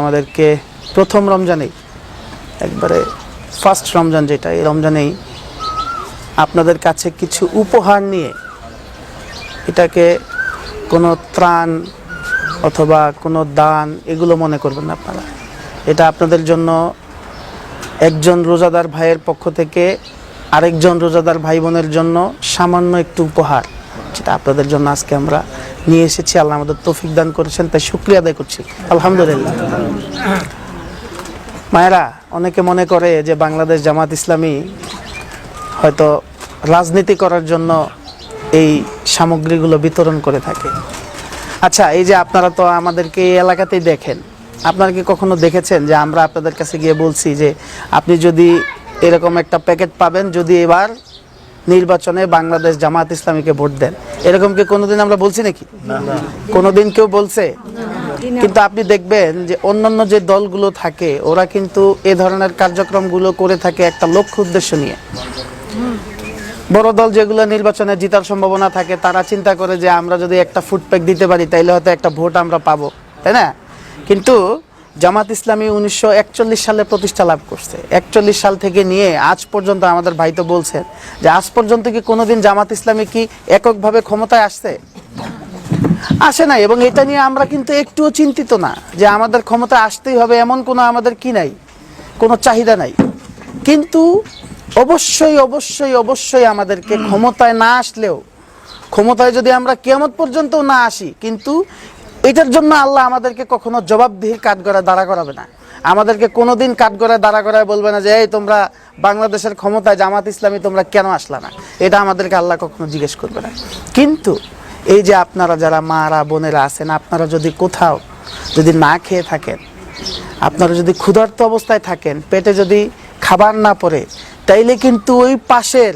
আমাদেরকে প্রথম রমজানেই, একবারে ফার্স্ট রমজান যেটা, এই রমজানেই আপনাদের কাছে কিছু উপহার নিয়ে এটাকে কোনো ত্রাণ অথবা কোনো দান এগুলো মনে করবেন আপনারা। এটা আপনাদের জন্য একজন রোজাদার ভাইয়ের পক্ষ থেকে আরেকজন রোজাদার ভাই বোনের জন্য সামান্য একটু উপহার, যেটা আপনাদের জন্য আজকে আমরা নিয়ে এসেছি, আল্লাহ আমাদের তৌফিক দান করেছেন, তাই শুক্রিয়া আদায় করছি। আলহামদুলিল্লাহ। মায়েরা, অনেকে মনে করে যে বাংলাদেশ জামাত ইসলামী হয়তো রাজনীতি করার জন্য এই সামগ্রীগুলো বিতরণ করে থাকে। আচ্ছা এই যে আপনারা তো আমাদেরকে এই এলাকাতেই দেখেন, আপনারা কি কখনো দেখেছেন যে আমরা আপনাদের কাছে গিয়ে বলছি যে আপনি যদি এরকম একটা প্যাকেট পাবেন, যদি এবার নির্বাচনে বাংলাদেশ জামাত ইসলামীকে ভোট দেন। এরকম কি কোনোদিন আমরা বলছি নাকি? কোনোদিন কেউ বলছে? কিন্তু আপনি দেখবেন যে অন্যান্য যে দলগুলো থাকে ওরা কিন্তু এ ধরনের কার্যক্রমগুলো করে থাকে একটা লক্ষ্য উদ্দেশ্য নিয়ে। বড় দল যেগুলো নির্বাচনে জিতার সম্ভাবনা থাকে তারা চিন্তা করে যে আমরা যদি একটা ফুটপ্যাক দিতে পারি তাইলে হয়তো একটা ভোট আমরা পাবো। তাই না? কিন্তু জামাত ইসলামী উনিশশো একচল্লিশ সালে প্রতিষ্ঠা লাভ করছে। একচল্লিশ সাল থেকে নিয়ে আজ পর্যন্ত আমাদের ভাই তো বলছেন যে আজ পর্যন্ত কি কোনোদিন জামাত ইসলামী কি এককভাবে ক্ষমতায় আসছে? আসে নাই এবং এটা নিয়ে আমরা কিন্তু একটুও চিন্তিত না যে আমাদের ক্ষমতা আসতেই হবে এমন কোনো আমাদের কি নাই, কোনো চাহিদা নাই। কিন্তু অবশ্যই অবশ্যই অবশ্যই আমাদেরকে ক্ষমতায় না আসলেও, ক্ষমতায় যদি আমরা কেমন পর্যন্ত না আসি, কিন্তু এটার জন্য আল্লাহ আমাদেরকে কখনো জবাবদিহির কাঠগড়ায় দাঁড়া করাবে না। আমাদেরকে কোনোদিন কাঠগড়ায় দাঁড়া করায় বলবে না যে, এই তোমরা বাংলাদেশের ক্ষমতায় জামাত ইসলামী তোমরা কেন আসলা না? এটা আমাদেরকে আল্লাহ কখনো জিজ্ঞেস করবে না। কিন্তু এই যে আপনারা যারা মারা, বোনেরা আছেন, আপনারা যদি কোথাও যদি না খেয়ে থাকেন, আপনারা যদি ক্ষুধার্ত অবস্থায় থাকেন, পেটে যদি খাবার না পড়ে, তাইলে কিন্তু ওই পাশের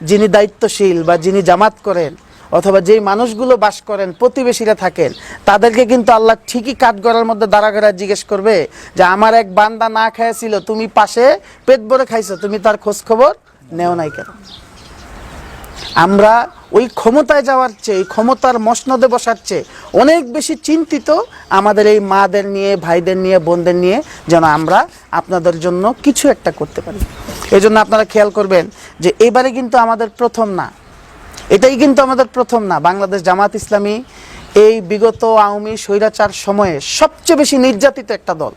যিনি দায়িত্বশীল বা যিনি জামাত করেন অথবা যেই মানুষগুলো বাস করেন, প্রতিবেশীরা থাকেন, তাদেরকে কিন্তু আল্লাহ ঠিকই কাঠগড়ার মধ্যে দাঁড়া করে জিজ্ঞেস করবে যে, আমার এক বান্দা না খাইছিল তুমি পাশে পেট ভরে খাইছো, তুমি তার খোঁজ খবর নেও নাই কেন? আমরা ওই ক্ষমতায় যাওয়ার চেয়ে ক্ষমতার মসনদে বসার চেয়ে অনেক বেশি চিন্তিত আমাদের এই মাদের নিয়ে, ভাইদের নিয়ে, বোনদের নিয়ে যেন আমরা আপনাদের জন্য কিছু একটা করতে পারি। এই জন্য আপনারা খেয়াল করবেন যে, এবারে কিন্তু আমাদের প্রথম না। এটাই কিন্তু আমাদের প্রথম না। বাংলাদেশ জামাত ইসলামী এই বিগত আওয়ামী স্বৈরাচার সময়ে সবচেয়ে বেশি নির্যাতিত একটা দল।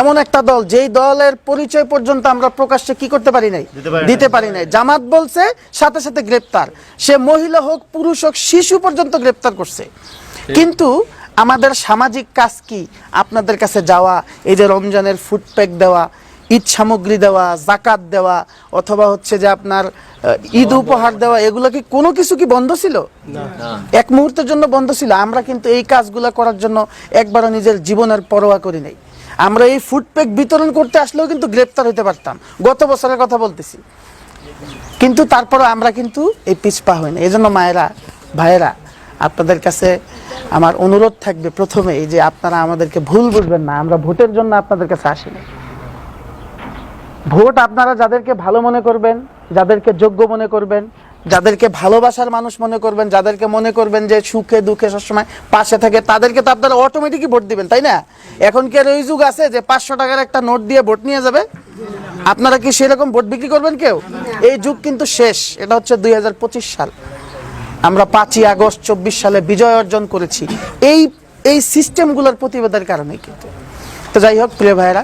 এমন একটা দল যেই দলের পরিচয় পর্যন্ত আমরা প্রকাশ্যে কি করতে পারি নাই? দিতে পারি নাই। জামাত বলছে সাথে সাথে গ্রেপ্তার। সে মহিলা হোক পুরুষ হোক শিশু পর্যন্ত গ্রেপ্তার করছে। কিন্তু আমাদের সামাজিক কাজ কি? আপনাদের কাছে যাওয়া এই যে রমজানের ফুড প্যাক দেওয়া ঈদ সামগ্রী দেওয়া জাকাত দেওয়া অথবা হচ্ছে যে আপনার ঈদ উপহার দেওয়া এগুলো কি কোনো কিছু কি বন্ধ ছিল? এক মুহূর্তের জন্য বন্ধ ছিল। আমরা কিন্তু এই কাজগুলো করার জন্য একবারও নিজের জীবনের পরোয়া করি নাই। আমরা এই ফুড প্যাক বিতরণ করতে আসলেও কিন্তু গ্রেপ্তার হতে পারতাম। গত বছরের কথা বলতেছি। কিন্তু তারপরে আমরা কিন্তু এই পিছপা হই না এই জন্য মায়েরা ভাইয়েরা আপনাদের কাছে আমার অনুরোধ থাকবে প্রথমে এই যে আপনারা আমাদেরকে ভুল বুঝবেন না। আমরা ভোটের জন্য আপনাদের কাছে আসিনি ভোট আপনারা যাদেরকে ভালো মনে করবেন, যাদেরকে যোগ্য মনে করবেন, যাদেরকে ভালোবাসার মানুষ মনে করবেন, যাদেরকে মনে করবেন যে সুখে দুঃখে সবসময় পাশে থাকে, তাদেরকে তো আপনারা অটোমেটিকই ভোট দিবেন, তাই না? এখন কি আর ওই যুগ আছে যে পাঁচশো টাকার একটা নোট দিয়ে ভোট নিয়ে যাবে? আপনারা কি সেরকম ভোট বিক্রি করবেন কেউ? এই যুগ কিন্তু শেষ, এটা হচ্ছে দুই হাজার পঁচিশ সাল। আমরা পাঁচই আগস্ট চব্বিশ সালে বিজয় অর্জন করেছি। এই এই সিস্টেমগুলোর প্রতিবাদের কারণে কিন্তু। তো যাই হোক, প্রিয় ভাইয়েরা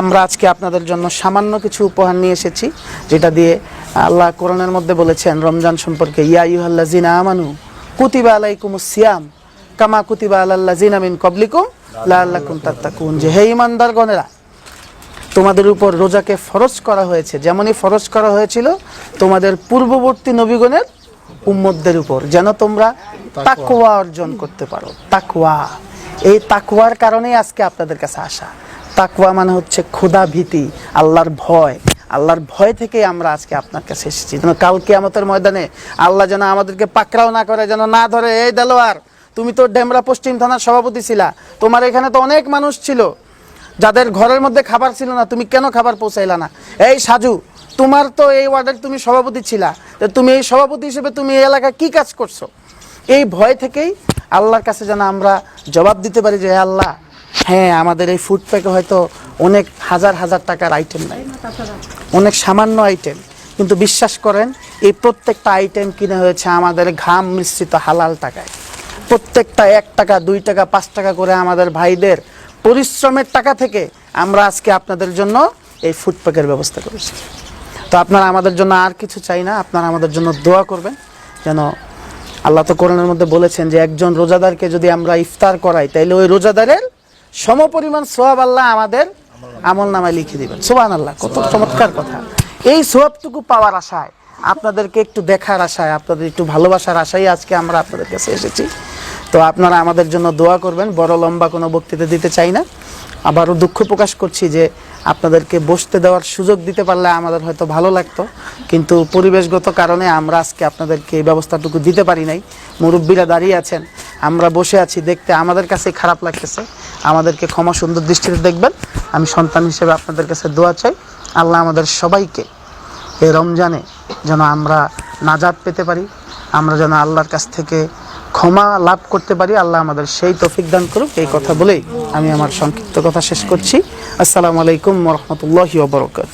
আমরা আজকে আপনাদের জন্য সামান্য কিছু উপহার নিয়ে এসেছি যেটা দিয়ে আল্লাহ কোরআনের মধ্যে বলেছেন রমজান সম্পর্কে ইয়া ইউহাল্লাজিনা আমানু কুতিবা আলাইকুমুস সিয়াম কামা কুতিবা আলাল্লাজিনা মিন কবলিকুম লাআল্লাকুম তাত্তাকুন। যে হে ঈমানদারগণেরা তোমাদের উপর রোজাকে ফরজ করা হয়েছে যেমনই ফরজ করা হয়েছিল তোমাদের পূর্ববর্তী নবীগণের উম্মতদের উপর যেন তোমরা তাকওয়া অর্জন করতে পারো। তাকওয়া। এই তাকওয়ার কারণেই আজকে আপনাদের কাছে আসা। তাকওয়া মানে হচ্ছে ক্ষুধা ভীতি, আল্লাহর ভয়। আল্লাহর ভয় থেকেই আমরা আজকে আপনার কাছে এসেছি। যেন কালকে আমাদের ময়দানে আল্লাহ যেন আমাদেরকে পাকড়াও না করে, যেন না ধরে, এই দেলোয়ার, তুমি তো ডেমরা পশ্চিম থানার সভাপতি ছিলা। তোমার এখানে তো অনেক মানুষ ছিল। যাদের ঘরের মধ্যে খাবার ছিল না, তুমি কেন খাবার পৌঁছাইলা না? এই সাজু, তোমার তো এই ওয়ার্ডের তুমি সভাপতি ছিলা। তুমি এই সভাপতি হিসেবে তুমি এই এলাকায় কী কাজ করছ? এই ভয় থেকেই আল্লাহর কাছে যেন আমরা জবাব দিতে পারি যে আল্লাহ হ্যাঁ আমাদের এই ফুড প্যাকে হয়তো অনেক হাজার হাজার টাকার আইটেম নাই। অনেক সামান্য আইটেম কিন্তু বিশ্বাস করেন, এই প্রত্যেকটা আইটেম কিনে হয়েছে আমাদের ঘাম মিশ্রিত হালাল টাকায়। প্রত্যেকটা এক টাকা, দুই টাকা, পাঁচ টাকা করে আমাদের ভাইদের পরিশ্রমের টাকা থেকে আমরা আজকে আপনাদের জন্য এই ফুড প্যাকের ব্যবস্থা করেছি। তো আপনারা আমাদের জন্য আর কিছু চাই না, আপনারা আমাদের জন্য দোয়া করবেন। যেন আল্লাহ তো কোরআনের মধ্যে বলেছেন যে, একজন রোজাদারকে যদি আমরা ইফতার করাই, তাইলে ওই রোজাদারের সমপরিমাণ সোয়াব আল্লাহ আমাদের আমল নামায় লিখে দিবেন। সোহান আল্লাহ কত চমৎকার কথা। এই সোয়াবটুকু পাওয়ার আশায়, আপনাদেরকে একটু দেখার আশায়, আপনাদের একটু ভালোবাসার আশায় আজকে আমরা আপনাদের কাছে এসেছি। তো আপনারা আমাদের জন্য দোয়া করবেন, বড় লম্বা কোনো বক্তৃতা দিতে চাই না। আবারও দুঃখ প্রকাশ করছি যে আপনাদেরকে বসতে দেওয়ার সুযোগ দিতে পারলে আমাদের হয়তো ভালো লাগতো, কিন্তু পরিবেশগত কারণে আমরা আজকে আপনাদেরকে এই ব্যবস্থাটুকু দিতে পারি নাই। মুরব্বীরা দাঁড়িয়ে আছেন। আমরা বসে আছি দেখতে, আমাদের কাছে খারাপ লাগতেছে। আমাদেরকে ক্ষমা সুন্দর দৃষ্টিতে দেখবেন। আমি সন্তান হিসেবে আপনাদের কাছে দোয়া চাই। আল্লাহ আমাদের সবাইকে এই রমজানে যেন আমরা নাজাদ পেতে পারি, আমরা যেন আল্লাহর কাছ থেকে ক্ষমা লাভ করতে পারি। আল্লাহ আমাদের সেই তফিক দান করুক। এই কথা বলেই আমি আমার সংক্ষিপ্ত কথা শেষ করছি। আসসালামু আলাইকুম রহমতুল্লাহি ওবরকাত